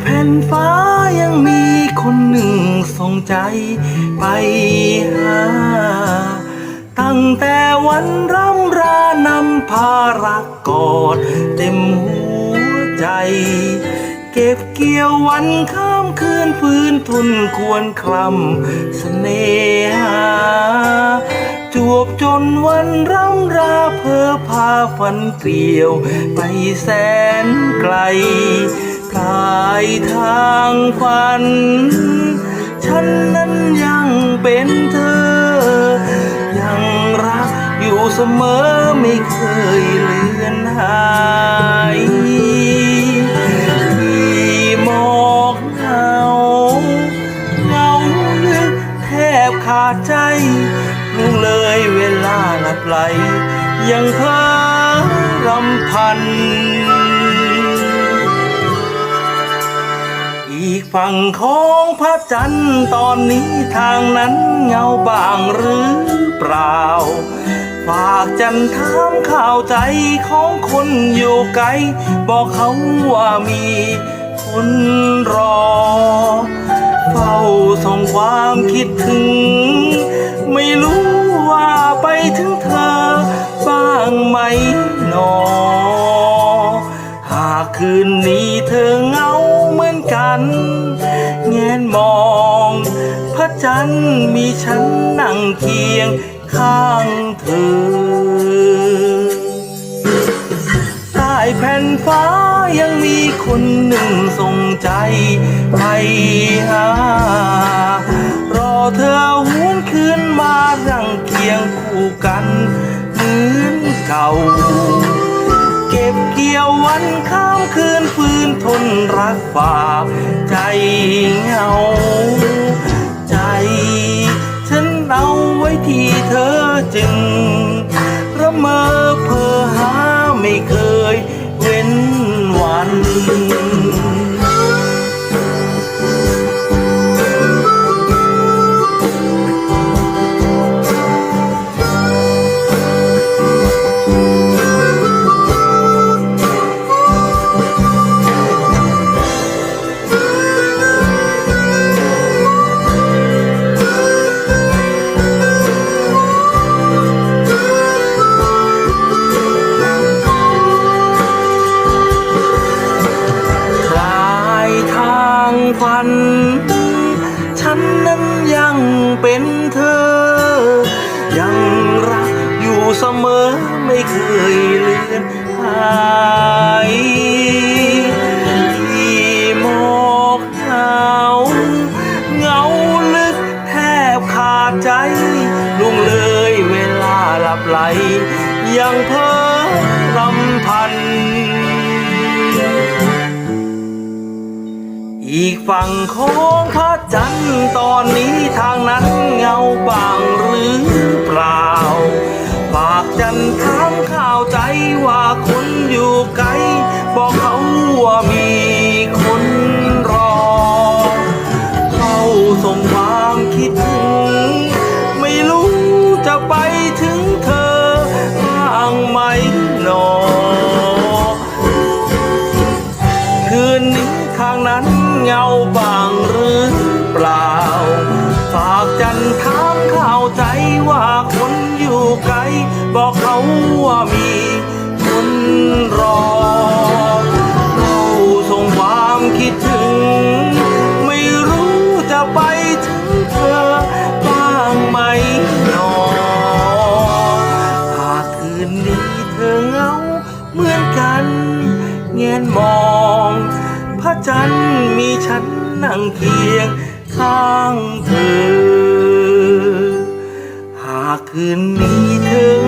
แผ่นฟ้ายังมีคนหนึ่งส่งใจไปหา ตั้งแต่วันร่ำรานำพารักกอดเต็มหัวใจ เก็บเกี่ยววันข้ามคืนฟื้นทุนควรคลำเสน่หา จวบจนวันร่ำราเพอพาฝันเกลียวไปแสนไกล ทางฝัน ฉันนั้นยังเป็นเธอ ยังรักอยู่เสมอไม่เคยเลือนหายที่หมอกเหงาเงาลึกแทบขาดใจลุงเลยเวลาหลับไหลยังเพ้อรำพัน ฝั่งของพระจันทร์ตอนนี้ทางนั้นเงาบางหรือเปล่า ฝากจันถามข่าวใจของคนอยู่ไกล บอกเขาว่ามีคนรอ เฝ้าส่งความคิดถึง ไม่รู้ว่าไปถึงเธอ บ้างไหมหนอ หากคืนนี้เธอเหงาเหมือนกัน นมอง พระจันทร์มีฉันนั่งเคียงข้างเธอใต้แผ่นฟ้ายังมีคนหนึ่งส่งใจไปหารอเธอหวนคืนมารังเคียงคู่กันเหมือนเก่าเก็บเกี่ยววันข้ามคืนฟื้นทนรักฝากใจ เสมอไม่เคยเลือนหายที่หมอกหนาวเงาลึกแทบขาดใจลุงเลยเวลาหลับไหล ยังเพ้อรำพัน อีกฝั่งของพระจันทร์ตอนนี้ทางนั้นเงาบางหรือเปล่า ปากจันทร์ถามข่าวใจว่าคนอยู่ไกล บอกเขาว่ามี นนี้ทางนั้นเงาบางหรือเปล่า ฝากจันถามข่าวใจว่าคนอยู่ไกล บอกเขาว่า พระจันมีฉันนั่งเคียงข้างเธอ หากคืนนี้เธอ